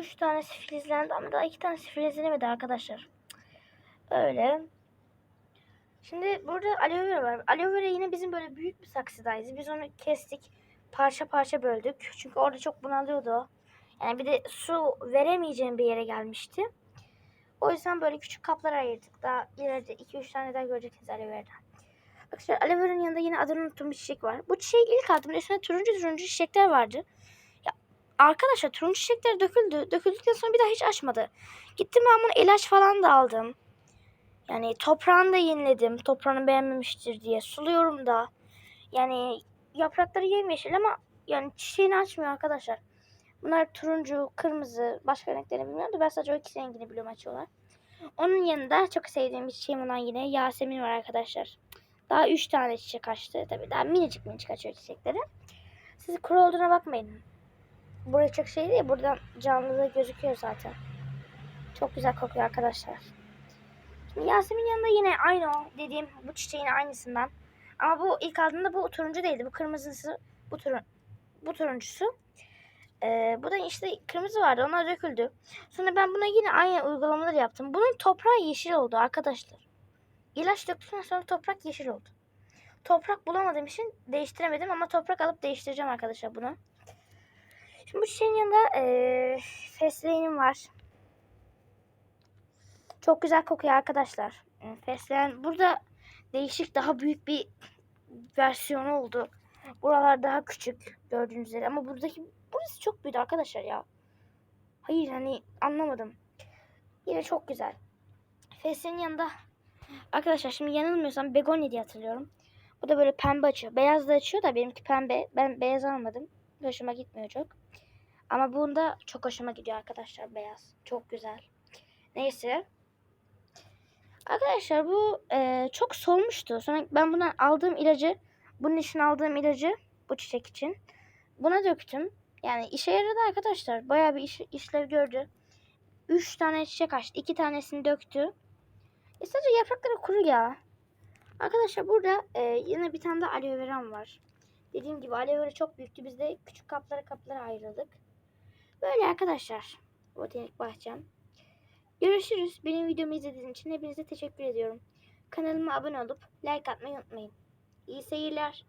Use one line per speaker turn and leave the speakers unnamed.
3 tanesi filizlendi ama daha 2 tanesi filizlenemedi arkadaşlar. Öyle. Şimdi burada aloe vera var. Aloe vera yine bizim böyle büyük bir saksıdaydı. Biz onu kestik. Parça parça böldük. Çünkü orada çok bunalıyordu. Yani bir de su veremeyeceğim bir yere gelmişti. O yüzden böyle küçük kaplara ayırdık. Daha ileride 2-3 tane daha göreceksiniz aloe vera'dan. Arkadaşlar aloe vera'nın yanında yine adını unuttuğum bir çiçek var. Bu çiçeği ilk aldığımda üstünde turuncu turuncu çiçekler vardı. Arkadaşlar turuncu çiçekler döküldü. Döküldükten sonra bir daha hiç açmadı. Gittim ben bunu ilaç falan da aldım. Yani toprağını da yeniledim. Toprağını beğenmemiştir diye. Suluyorum da. Yani yaprakları yemyeşil ama yani çiçeğini açmıyor arkadaşlar. Bunlar turuncu, kırmızı, başka renklerini bilmiyorum da ben sadece o iki rengini biliyorum açıyorlar. Onun yanında çok sevdiğim bir çiçeğim olan yine Yasemin var arkadaşlar. Daha üç tane çiçek açtı. Tabii daha minicik minicik açıyor çiçekleri. Siz kuru olduğuna bakmayın. Burası çok şey değil. Buradan canlı gözüküyor zaten. Çok güzel kokuyor arkadaşlar. Şimdi Yasemin yanında yine aynı o dediğim bu çiçeğin aynısından. Ama bu ilk aldığımda bu turuncu değildi. Bu kırmızısı bu turun bu turuncusu. Ee, bu da işte kırmızı vardı. Onlar döküldü. Sonra ben buna yine aynı uygulamaları yaptım. Bunun toprağı yeşil oldu arkadaşlar. İlaç döktükten sonra toprak yeşil oldu. Toprak bulamadığım için değiştiremedim ama toprak alıp değiştireceğim arkadaşlar bunu. Şimdi bu yanında ee, fesleğenim var. Çok güzel kokuyor arkadaşlar. E, Fesleğen burada değişik daha büyük bir versiyonu oldu. Buralar daha küçük gördüğünüz üzere ama buradaki burası çok büyük arkadaşlar ya. Hayır hani anlamadım. Yine çok güzel. Fesleğenin yanında arkadaşlar şimdi yanılmıyorsam begonya diye hatırlıyorum. Bu da böyle pembe açıyor. Beyaz da açıyor da benimki pembe. Ben beyaz almadım. Hoşuma gitmiyor çok. Ama bunda çok hoşuma gidiyor arkadaşlar beyaz. Çok güzel. Neyse. Arkadaşlar bu e, çok solmuştu. Sonra ben bundan aldığım ilacı, bunun için aldığım ilacı bu çiçek için buna döktüm. Yani işe yaradı arkadaşlar. Bayağı bir iş, işlev gördü. Üç tane çiçek açtı. iki tanesini döktü. E sadece yaprakları kuru ya. Arkadaşlar burada e, yine bir tane de aloe veram var. Dediğim gibi aloe vera çok büyüktü. Biz de küçük kaplara kaplara ayrıldık. Böyle arkadaşlar. Botanik bahçem. Görüşürüz. Benim videomu izlediğiniz için hepinize teşekkür ediyorum. Kanalıma abone olup like atmayı unutmayın. İyi seyirler.